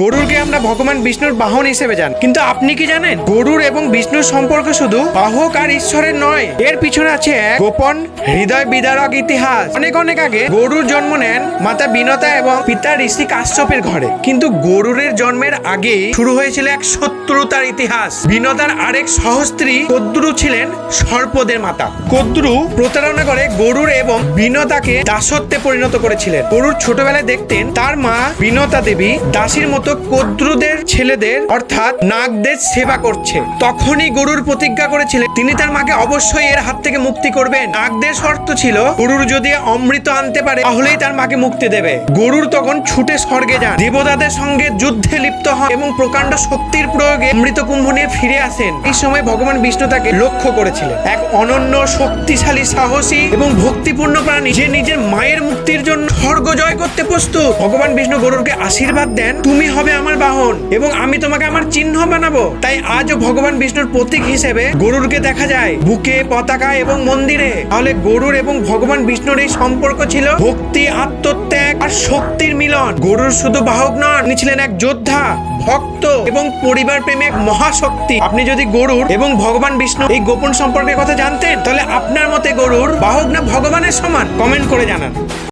গরুরকে আমরা ভগবান বিষ্ণুর বাহন হিসেবে জান। কিন্তু আপনি কি জানেন? গরুর এবং বিষ্ণুর সম্পর্ক শুধু বাহক আর ঈশ্বরের নয়। এর পিছনে আছে এক গোপন হৃদয় বিদারক ইতিহাস। অনেক অনেক আগে গরুর জন্ম নেন মাতা বিনতা এবং পিতা ঋষি কাশ্যপের ঘরে। কিন্তু গরুরের জন্মের আগে শুরু হয়েছিল এক শত্রুতার ইতিহাস। বিনতার আরেক সহস্ত্রী কদ্রু ছিলেন সর্পদের মাতা। কদ্রু প্রতারণা করে গরুর এবং বিনতাকে দাসত্বে পরিণত করেছিলেন। গরুর ছোটবেলায় দেখতেন তার মা বিনতা দেবী দাসীর মতো কদ্রুদের ছেলেদের, অর্থাৎ নাগদের সেবা করছে। তখনই গরুর প্রতিজ্ঞা করেছিলেন। তিনি তার মাকে অবশ্যই এর হাত থেকে মুক্তি করবেন। নাগদের শর্ত ছিল, গরুর যদি অমৃত আনতে পারে, তাহলেই তার মাকে মুক্তি দেবে। গরুর তখন ছুটে স্বর্গে যান। দেবতাদের সঙ্গে যুদ্ধে লিপ্ত হন এবং প্রকাণ্ড শক্তির প্রয়োগে অমৃত কুম্ভ নিয়ে ফিরে আসেন। এই সময় ভগবান বিষ্ণু তাকে লক্ষ্য করেছিলেন। এক অনন্য, শক্তিশালী, সাহসী এবং ভক্তিপূর্ণ প্রাণী। যে নিজের মায়ের মুক্তির জন্য স্বর্গ জয় করতে প্রস্তুত। ভগবান বিষ্ণু গরুরকে আশীর্বাদ দেন, তুমি হবে আমার বাহন এবং আমি তোমাকে আমার চিহ্ন বানাবো। তাই আজও ভগবান বিষ্ণুর প্রতীক হিসেবে গরুরকে দেখা যায়। বুকে পতাকা এবং মন্দিরে। তাহলে গরুর এবং ভগবান বিষ্ণুর এই সম্পর্ক ছিল ভক্তি, আত্মত্যাগ আর শক্তির মিলন। গরুর শুধু বাহক নন, তিনি ছিলেন এক যোদ্ধা, ভক্ত এবং পরিবার প্রেমী এক মহাশক্তি। আপনি যদি গরুর এবং ভগবান বিষ্ণু এই গোপন সম্পর্কের কথা জানতেন, তাহলে আপনার মতে গরুর বাহক না ভগবানের সমান? কমেন্ট করে জানান।